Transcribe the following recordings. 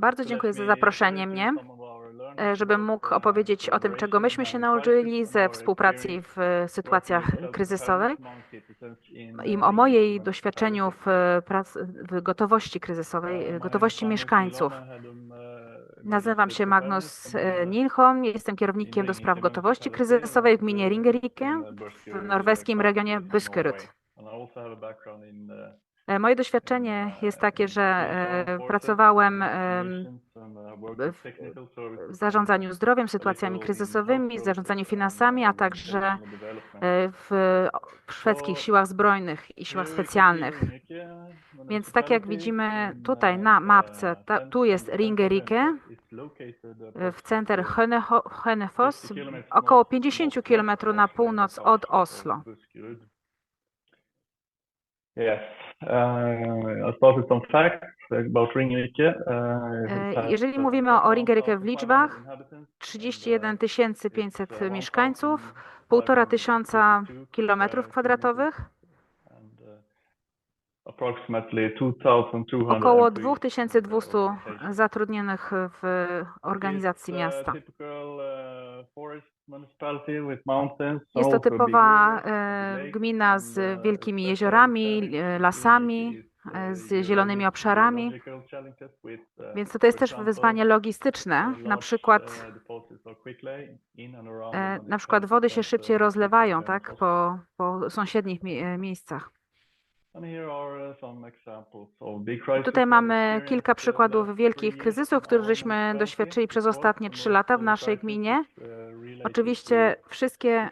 Bardzo dziękuję za zaproszenie mnie, e, żebym mógł opowiedzieć o tym, czego myśmy się nauczyli ze współpracy w sytuacjach kryzysowej i o mojej doświadczeniu w, w gotowości kryzysowej, e, gotowości mieszkańców. Nazywam się Magnus e, Nilholm, jestem kierownikiem do spraw gotowości kryzysowej w gminie Ringerike w norweskim regionie Buskerud. E, Moje doświadczenie jest takie, że e, pracowałem em, w zarządzaniu zdrowiem, sytuacjami kryzysowymi, zarządzaniu finansami, a także e, w szwedzkich siłach zbrojnych i siłach specjalnych. Więc tak jak widzimy tutaj na mapce, ta, tu jest Ringerike w center Hønefoss, około 50 km na północ od Oslo. Yes. With some facts about. Uh, E, it has, Jeżeli uh, mówimy o Ringerike w 1,500 liczbach, inhabitants, 31 500 mieszkańców, półtora tysiąca kilometrów kwadratowych, około employees. 2200 zatrudnionych w organizacji uh, miasta. uh, Jest to typowa e, gmina z uh, wielkimi jeziorami, e, lasami, e, z zielonymi obszarami. Więc to jest też wyzwanie logistyczne. Na przykład, na przykład wody się szybciej rozlewają, tak, po, po sąsiednich mi- miejscach. Tutaj we mamy kilka uh, przykładów wielkich kryzysów, których żeśmy municipality. doświadczyli przez ostatnie trzy lata w uh, naszej gminie. uh, Oczywiście wszystkie,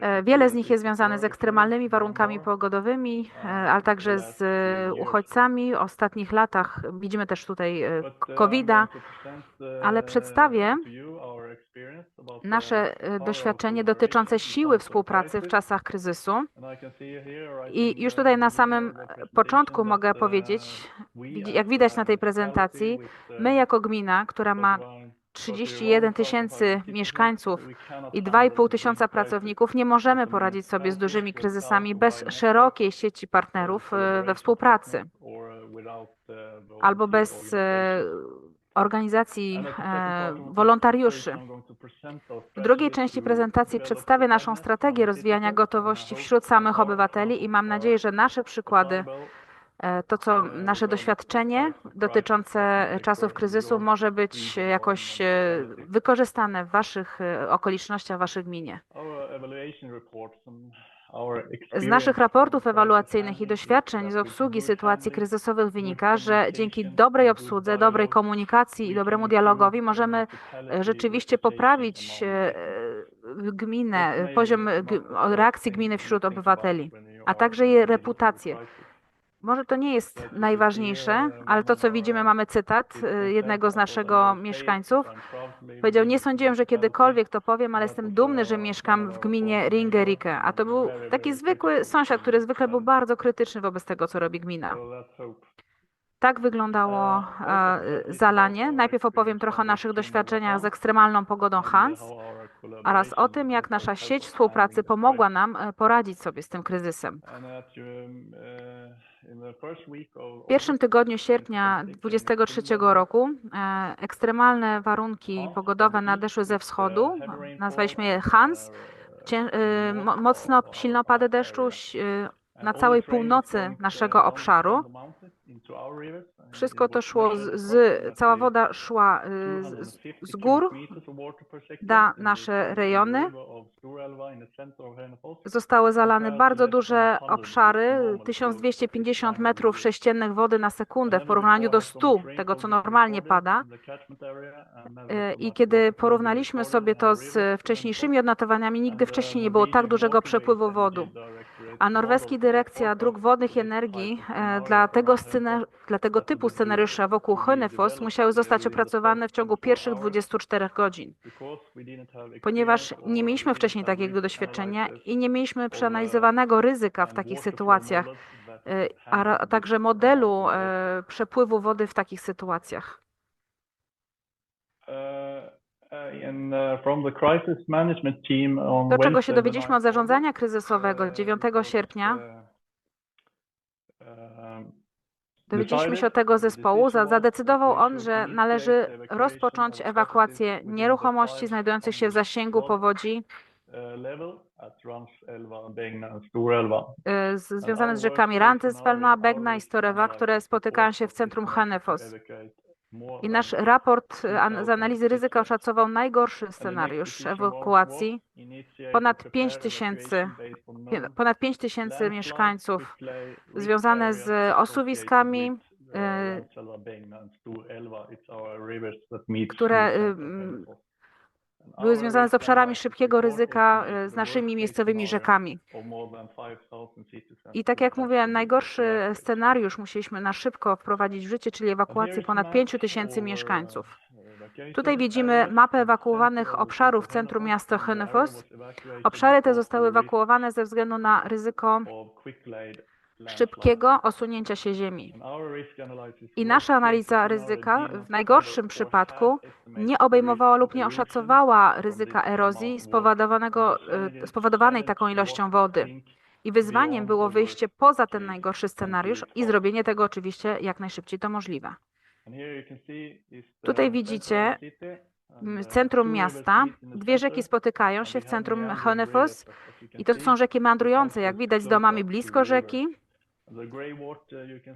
e, wiele z nich jest związane z ekstremalnymi warunkami pogodowymi, uh, e, ale także z e, uchodźcami. W ostatnich latach widzimy też tutaj uh, COVID-a, ale uh, przedstawię nasze e, power of doświadczenie dotyczące siły współpracy w czasach kryzysu. I już tutaj na samym presentation początku mogę uh, powiedzieć, jak widać na tej prezentacji, uh, my jako gmina, która ma 31 tysięcy mieszkańców i 2,5 tysiąca pracowników, nie możemy poradzić sobie z dużymi kryzysami bez szerokiej sieci partnerów e, we współpracy albo bez e, organizacji e, wolontariuszy. W drugiej części prezentacji przedstawię naszą strategię rozwijania gotowości wśród samych obywateli i mam nadzieję, że nasze przykłady, e, to co nasze doświadczenie dotyczące czasów kryzysu może być jakoś e, wykorzystane w waszych e, okolicznościach, w waszej gminie. Z naszych raportów ewaluacyjnych i doświadczeń z obsługi sytuacji kryzysowych wynika, że dzięki dobrej obsłudze, dobrej komunikacji i dobremu dialogowi możemy e, rzeczywiście poprawić e, gminę, poziom reakcji gminy wśród obywateli, a także jej reputację. Może to nie jest najważniejsze, ale to, co widzimy, mamy cytat e, jednego z naszego mieszkańców. Powiedział, nie sądziłem, że kiedykolwiek to powiem, ale jestem dumny, że mieszkam w gminie Ringerike. A to był taki zwykły sąsiad, który zwykle był bardzo krytyczny wobec tego, co robi gmina. Tak wyglądało e, zalanie. Najpierw opowiem trochę o naszych doświadczeniach z ekstremalną pogodą Hans oraz o tym, jak nasza sieć współpracy pomogła nam e, poradzić sobie z tym kryzysem. W pierwszym tygodniu sierpnia 2023 roku e, ekstremalne warunki pogodowe nadeszły ze wschodu. Nazwaliśmy je Hans. E, mo- mocno, silne opady deszczu na całej północy naszego obszaru. Wszystko to szło z, z cała woda szła y, z, z gór na nasze rejony. Zostały zalane bardzo duże obszary, 1250 metrów sześciennych wody na sekundę w porównaniu do 100 tego, co normalnie pada. Y, I kiedy porównaliśmy sobie to z wcześniejszymi odnotowaniami, nigdy wcześniej nie było tak dużego przepływu wody. A norweski Dyrekcja Dróg Wodnych i Energii e, dla tego, scena- dla tego typu scenariusza wokół Hønefoss musiały zostać opracowane w ciągu pierwszych 24 godzin, ponieważ nie mieliśmy wcześniej takiego doświadczenia i nie mieliśmy przeanalizowanego ryzyka w takich sytuacjach, e, a także modelu e, przepływu wody w takich sytuacjach. To, czego się dowiedzieliśmy od zarządzania kryzysowego? 9 sierpnia, Dowiedzieliśmy się od tego zespołu, za- zadecydował on, że należy rozpocząć ewakuację nieruchomości znajdujących się w zasięgu powodzi y, związane z rzekami Rantesvelna, Begna i Storewa, które spotykają się w centrum Hanefos. I nasz raport an- z analizy ryzyka oszacował najgorszy scenariusz ewakuacji. Ponad 5 tysięcy, ponad 5 tysięcy mieszkańców związane z osuwiskami, które, y, mm, były związane z obszarami szybkiego ryzyka y, z naszymi miejscowymi rzekami. I tak jak mówiłem, najgorszy scenariusz musieliśmy na szybko wprowadzić w życie, czyli ewakuację ponad 5 tysięcy mieszkańców. Tutaj widzimy mapę ewakuowanych obszarów w centrum miasta Hönefoss. Obszary te zostały ewakuowane ze względu na ryzyko szybkiego osunięcia się ziemi. I nasza analiza ryzyka w najgorszym przypadku nie obejmowała lub nie oszacowała ryzyka erozji y, spowodowanej taką ilością wody. I wyzwaniem było wyjście poza ten najgorszy scenariusz i zrobienie tego oczywiście jak najszybciej to możliwe. Tutaj widzicie M, Centrum miasta, dwie rzeki spotykają się w centrum Hönefoss i to są rzeki meandrujące, jak widać z domami blisko rzeki.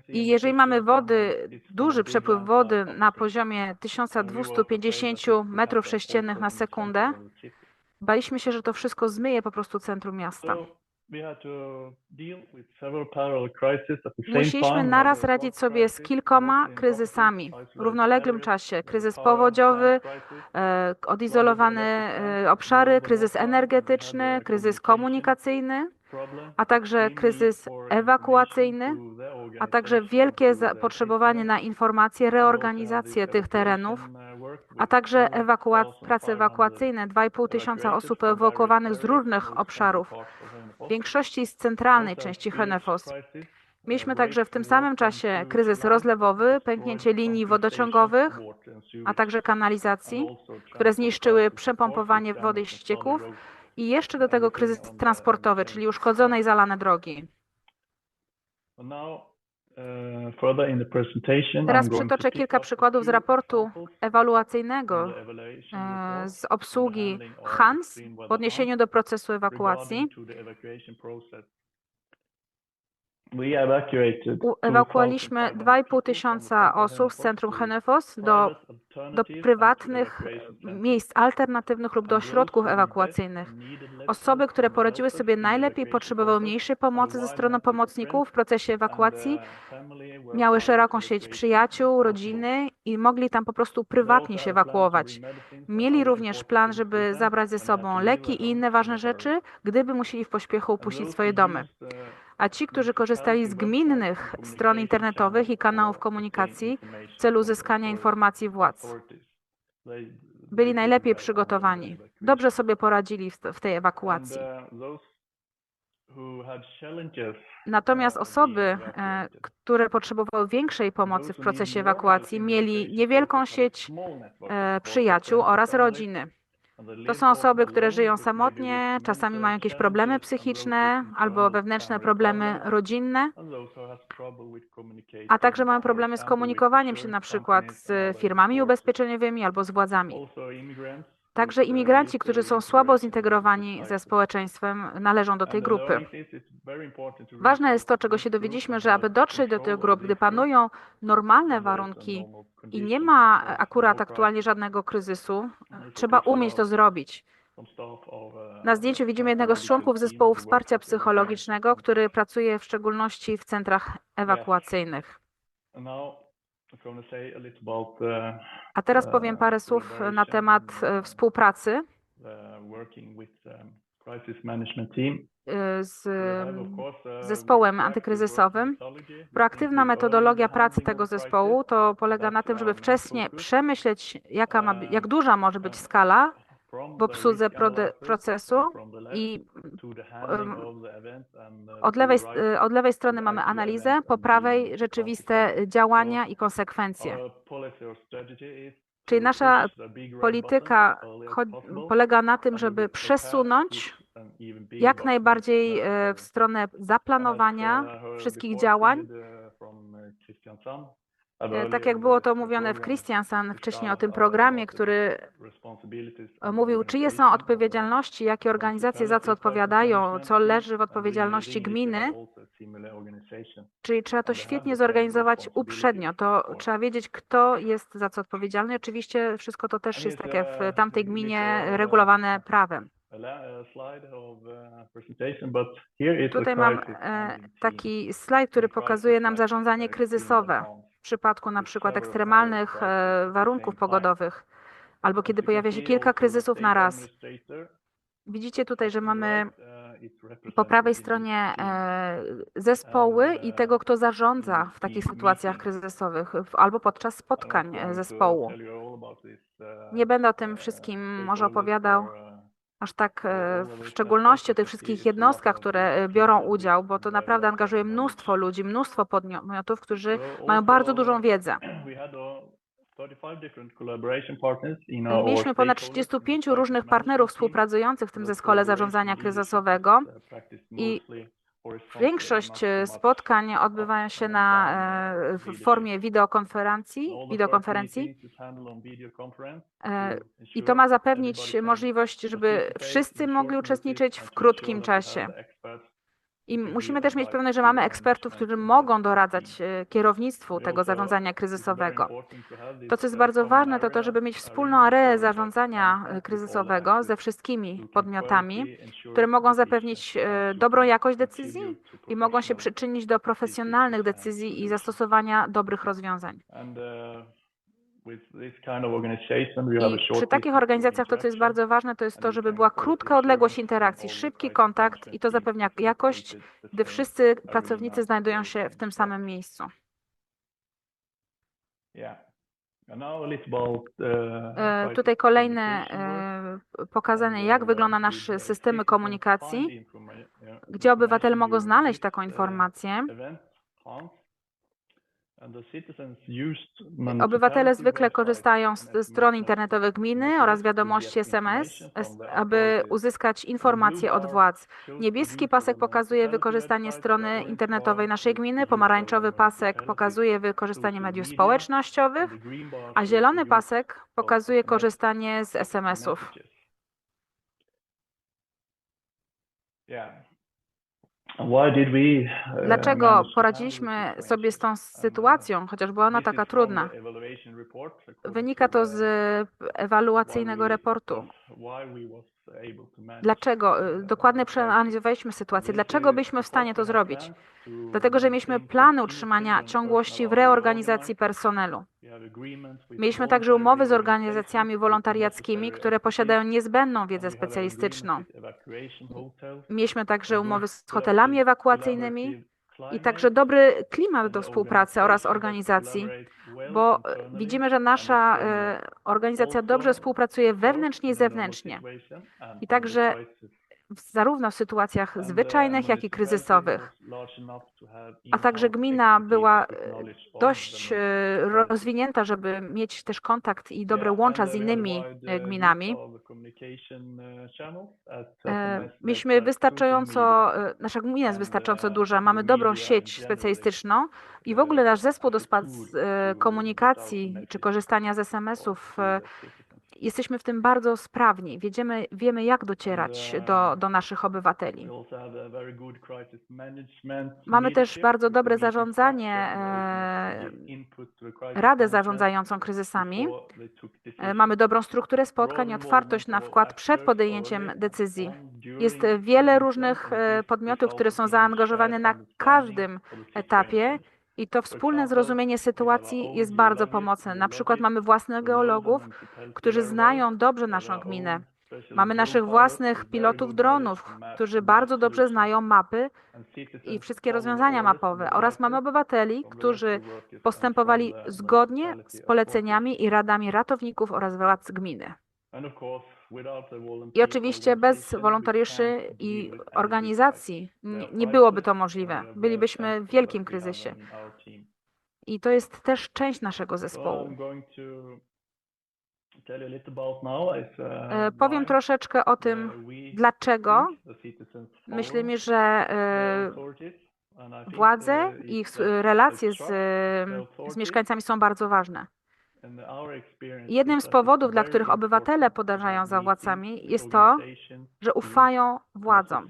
I jeżeli mamy wody, duży przepływ wody na poziomie 1250 metrów sześciennych na sekundę, baliśmy się, że to wszystko zmyje po prostu centrum miasta. Musieliśmy naraz radzić sobie z kilkoma kryzysami. W równoległym czasie. Kryzys powodziowy, e, odizolowane e, obszary, kryzys energetyczny, kryzys komunikacyjny, a także kryzys ewakuacyjny, a także wielkie zapotrzebowanie na informacje, reorganizację tych terenów, a także ewakuac- prace ewakuacyjne. 2,5 tysiąca osób ewakuowanych z różnych obszarów, w większości z centralnej części Hönefoss. Mieliśmy także w tym samym czasie kryzys rozlewowy, pęknięcie linii wodociągowych, a także kanalizacji, które zniszczyły przepompowanie wody i ścieków i jeszcze do tego kryzys transportowy, czyli uszkodzone i zalane drogi. Teraz przytoczę kilka przykładów z raportu ewaluacyjnego e, z obsługi HANS w odniesieniu do procesu ewakuacji. Ewakuowaliśmy 2,5 tysiąca osób z centrum Henefos do, do prywatnych miejsc alternatywnych lub do ośrodków ewakuacyjnych. Osoby, które poradziły sobie najlepiej, potrzebowały mniejszej pomocy ze strony pomocników w procesie ewakuacji, miały szeroką sieć przyjaciół, rodziny i mogli tam po prostu prywatnie się ewakuować. Mieli również plan, żeby zabrać ze sobą leki i inne ważne rzeczy, gdyby musieli w pośpiechu opuścić swoje domy. A ci, którzy korzystali z gminnych stron internetowych i kanałów komunikacji w celu uzyskania informacji władz, byli najlepiej przygotowani. Dobrze sobie poradzili w, tej ewakuacji. Natomiast osoby, e, które potrzebowały większej pomocy w procesie ewakuacji, mieli niewielką sieć e, przyjaciół oraz rodziny. To są osoby, które żyją samotnie, czasami mają jakieś problemy psychiczne albo wewnętrzne problemy rodzinne, a także mają problemy z komunikowaniem się na przykład z firmami ubezpieczeniowymi albo z władzami. Także imigranci, którzy są słabo zintegrowani ze społeczeństwem, należą do tej grupy. Ważne jest to, czego się dowiedzieliśmy, że aby dotrzeć do tych grup, gdy panują normalne warunki i nie ma akurat aktualnie żadnego kryzysu, trzeba umieć to zrobić. Na zdjęciu widzimy jednego z członków zespołu wsparcia psychologicznego, który pracuje w szczególności w centrach ewakuacyjnych. A teraz powiem parę słów na temat e, współpracy z zespołem antykryzysowym. Proaktywna metodologia pracy tego zespołu to polega na tym, żeby wcześniej przemyśleć, jaka ma, jak duża może być skala w obsłudze procesu i od lewej, y, od lewej strony mamy analizę, po prawej rzeczywiste działania i konsekwencje. Czyli nasza polityka polega na tym, żeby przesunąć jak najbardziej e, w stronę zaplanowania wszystkich działań E, Tak jak było to mówione w Christiansen wcześniej o tym programie, który e, mówił, czyje są odpowiedzialności, jakie organizacje za co odpowiadają, co leży w odpowiedzialności gminy, czyli trzeba to świetnie zorganizować uprzednio. To trzeba wiedzieć, kto jest za co odpowiedzialny. Oczywiście wszystko to też jest takie w tamtej gminie regulowane prawem. Tutaj mam e, taki slajd, który pokazuje nam zarządzanie kryzysowe w przypadku na przykład ekstremalnych e, warunków pogodowych albo kiedy pojawia się kilka kryzysów na raz. Widzicie tutaj, że mamy po prawej stronie e, zespoły i tego, kto zarządza w takich sytuacjach kryzysowych albo podczas spotkań zespołu. Nie będę o tym wszystkim może opowiadał aż tak e, w szczególności o tych wszystkich jednostkach, które e, biorą udział, bo to naprawdę angażuje mnóstwo ludzi, mnóstwo podmiotów, którzy mają bardzo dużą wiedzę. Mieliśmy ponad 35 różnych partnerów współpracujących w tym zespole zarządzania kryzysowego i większość e, spotkań odbywają się na, e, w formie wideokonferencji, wideokonferencji. e, i to ma zapewnić możliwość, żeby wszyscy mogli uczestniczyć w krótkim czasie. I musimy też mieć pewność, że mamy ekspertów, którzy mogą doradzać e, kierownictwu tego zarządzania kryzysowego. To, co jest bardzo ważne, to to, żeby mieć wspólną areę zarządzania e, kryzysowego ze wszystkimi podmiotami, które mogą zapewnić e, dobrą jakość decyzji i mogą się przyczynić do profesjonalnych decyzji i zastosowania dobrych rozwiązań. I przy takich organizacjach to, co jest bardzo ważne, to jest to, żeby była krótka odległość interakcji, szybki kontakt i to zapewnia jakość, gdy wszyscy pracownicy znajdują się w tym samym miejscu. E, Tutaj kolejne e, pokazanie, jak wygląda nasz systemy komunikacji, gdzie obywatele mogą znaleźć taką informację. Obywatele zwykle korzystają z stron internetowych gminy oraz wiadomości SMS, aby uzyskać informacje od władz. Niebieski pasek pokazuje wykorzystanie strony internetowej naszej gminy, pomarańczowy pasek pokazuje wykorzystanie mediów społecznościowych, a zielony pasek pokazuje korzystanie z SMS-ów. Dlaczego poradziliśmy sobie z tą sytuacją, chociaż była ona taka trudna? Wynika to z ewaluacyjnego raportu. Dlaczego? Y, Dokładnie przeanalizowaliśmy sytuację. Dlaczego byliśmy w stanie to zrobić? Dlatego, że mieliśmy plany utrzymania ciągłości w reorganizacji personelu. Mieliśmy także umowy z organizacjami wolontariackimi, które posiadają niezbędną wiedzę specjalistyczną. Mieliśmy także umowy z hotelami ewakuacyjnymi i także dobry klimat do współpracy oraz organizacji, bo widzimy, że nasza e, organizacja dobrze współpracuje wewnętrznie i zewnętrznie. I także zarówno w sytuacjach zwyczajnych, jak i kryzysowych. A także gmina była e, dość e, rozwinięta, żeby mieć też kontakt i dobre łącza z innymi e, gminami. E, Mieliśmy wystarczająco, e, nasza gmina jest wystarczająco duża, mamy dobrą sieć specjalistyczną i w ogóle nasz zespół do komunikacji czy korzystania z SMS-ów, jesteśmy w tym bardzo sprawni. Wiemy, wiemy jak docierać do, do naszych obywateli. Mamy też bardzo dobre zarządzanie, e, radę zarządzającą kryzysami. E, Mamy dobrą strukturę spotkań otwartość na wkład przed podjęciem decyzji. Jest wiele różnych e, podmiotów, które są zaangażowane na każdym etapie i to wspólne zrozumienie sytuacji jest bardzo pomocne. Na przykład mamy własnych geologów, którzy znają dobrze naszą gminę. Mamy naszych własnych pilotów dronów, którzy bardzo dobrze znają mapy i wszystkie rozwiązania mapowe oraz mamy obywateli, którzy postępowali zgodnie z poleceniami i radami ratowników oraz władz gminy. I oczywiście bez wolontariuszy i organizacji nie, byłoby to możliwe. Bylibyśmy w wielkim kryzysie. I to jest też część naszego zespołu. E, Powiem troszeczkę o tym, dlaczego myślimy, że e, Władze uh, i ich relacje z, e, z mieszkańcami są bardzo ważne. Jednym z powodów, dla których obywatele podążają za władcami, jest to, że ufają władzom.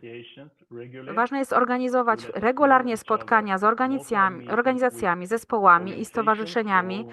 Ważne jest organizować regularnie spotkania z organizacjami, organizacjami, zespołami i stowarzyszeniami,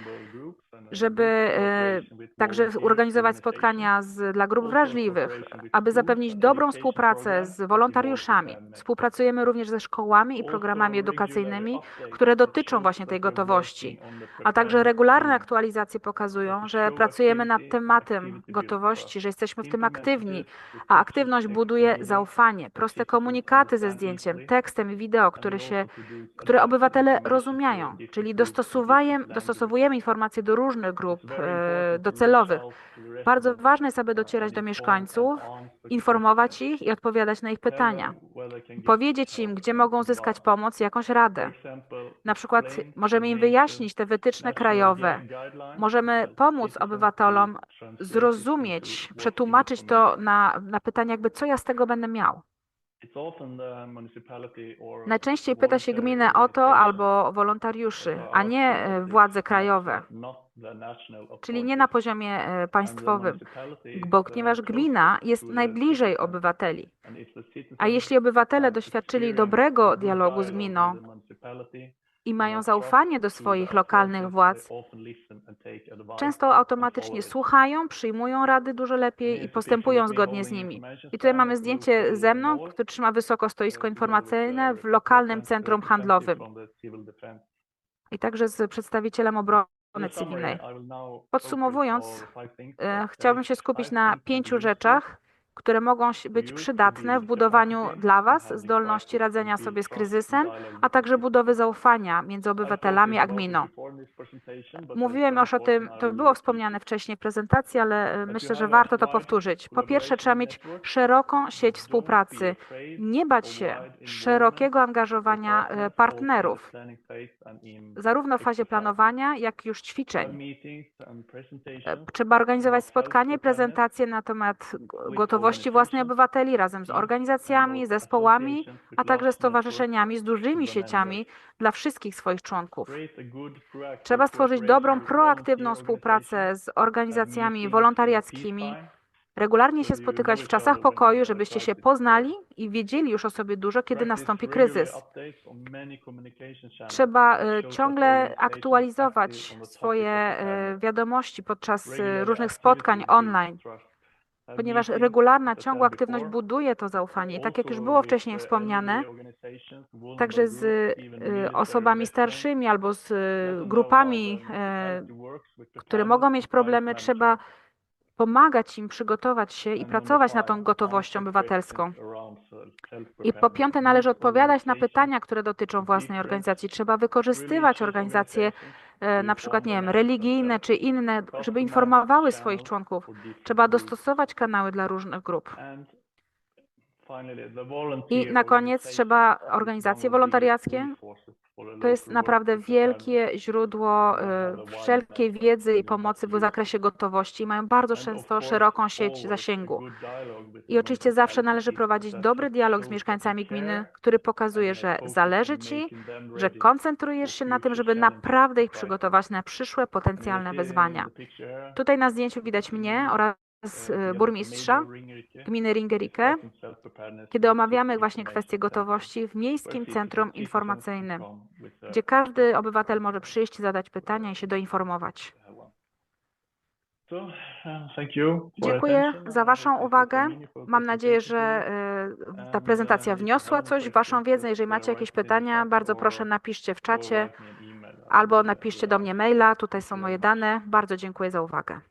żeby e, także organizować spotkania z, dla grup wrażliwych, aby zapewnić dobrą współpracę z wolontariuszami. Współpracujemy również ze szkołami i programami edukacyjnymi, które dotyczą właśnie tej gotowości. A także regularne aktualizacje pokazują, że pracujemy nad tematem gotowości, że jesteśmy w tym aktywni, a aktywność buduje zaufanie. Proste komunikaty ze zdjęciem, tekstem i wideo, które will się które obywatele rozumieją, czyli dostosowujemy, informacje do różnych It's grup e, docelowych. Bardzo ważne jest, aby docierać do mieszkańców, informować ich i odpowiadać na ich pytania, powiedzieć im, gdzie mogą zyskać pomoc jakąś radę. Na przykład możemy im wyjaśnić te wytyczne krajowe, możemy pomóc obywatelom zrozumieć, przetłumaczyć to na, na pytanie, jakby co ja z tego będę miał. Najczęściej pyta się gminę o to albo wolontariuszy, a nie e, władze krajowe, czyli nie na poziomie e, państwowym, bo uh, ponieważ gmina jest najbliżej obywateli. A jeśli obywatele doświadczyli dobrego dialogu z gminą i mają zaufanie do swoich lokalnych władz, często automatycznie słuchają, przyjmują rady dużo lepiej i postępują zgodnie z nimi. I tutaj mamy zdjęcie ze mną, który trzyma wysoko stoisko uh, with informacyjne w lokalnym centrum handlowym. i także z przedstawicielem obrony Summary, cywilnej. Podsumowując, E, that Chciałbym się skupić na pięciu rzeczach, które mogą być przydatne w budowaniu capacity dla Was zdolności radzenia sobie z kryzysem, a także budowy zaufania między obywatelami a gminą. Mówiłem już o tym, to było wspomniane wcześniej w prezentacji, ale e, That myślę, że warto to powtórzyć. Po pierwsze, trzeba mieć szeroką sieć współpracy, nie bać się szerokiego angażowania e, partnerów, zarówno w fazie planowania, jak i już ćwiczeń. E, Trzeba organizować spotkanie, prezentacje na temat g- with gotowości własnej obywateli razem z organizacjami, zespołami, a także stowarzyszeniami z dużymi sieciami dla wszystkich swoich członków. Trzeba stworzyć dobrą, proaktywną współpracę z organizacjami wolontariackimi, regularnie się spotykać w czasach pokoju, żebyście się poznali i wiedzieli już o sobie dużo, kiedy nastąpi kryzys. Trzeba e, ciągle aktualizować swoje e, wiadomości podczas e, różnych spotkań online, ponieważ regularna, ciągła aktywność buduje to zaufanie. I tak jak już było wcześniej wspomniane, także z military osobami starszymi albo z how grupami, with które mogą mieć problemy, trzeba. Pomagać im przygotować się i pracować na five, tą gotowością obywatelską. I po piąte, należy odpowiadać na pytania, które dotyczą własnej organizacji. Trzeba wykorzystywać organizacje, e, na przykład, nie wiem, religijne czy inne, żeby informowały swoich członków. Trzeba dostosować kanały dla różnych grup. I na koniec trzeba organizacje wolontariackie. To jest naprawdę preparedness. wielkie źródło wide wszelkiej wiedzy i pomocy w zakresie gotowości. Mają bardzo często szeroką sieć zasięgu. I oczywiście zawsze należy prowadzić dobry dialog z mieszkańcami gminy, który pokazuje, że zależy Ci, że koncentrujesz się na tym, żeby naprawdę ich przygotować na przyszłe potencjalne wyzwania. Tutaj na zdjęciu widać mnie oraz uh, e, the burmistrza gminy Ringerike, kiedy omawiamy właśnie Center, gotowości w Miejskim Centrum Informacyjnym, gdzie każdy obywatel może przyjść, zadać pytania i się doinformować. Uh, Dziękuję za Waszą uwagę. Mam nadzieję, że e, ta prezentacja wniosła coś w Waszą wiedzę. Jeżeli macie jakieś pytania, bardzo proszę napiszcie w czacie albo napiszcie do mnie maila. Tutaj są moje dane. Bardzo dziękuję za uwagę.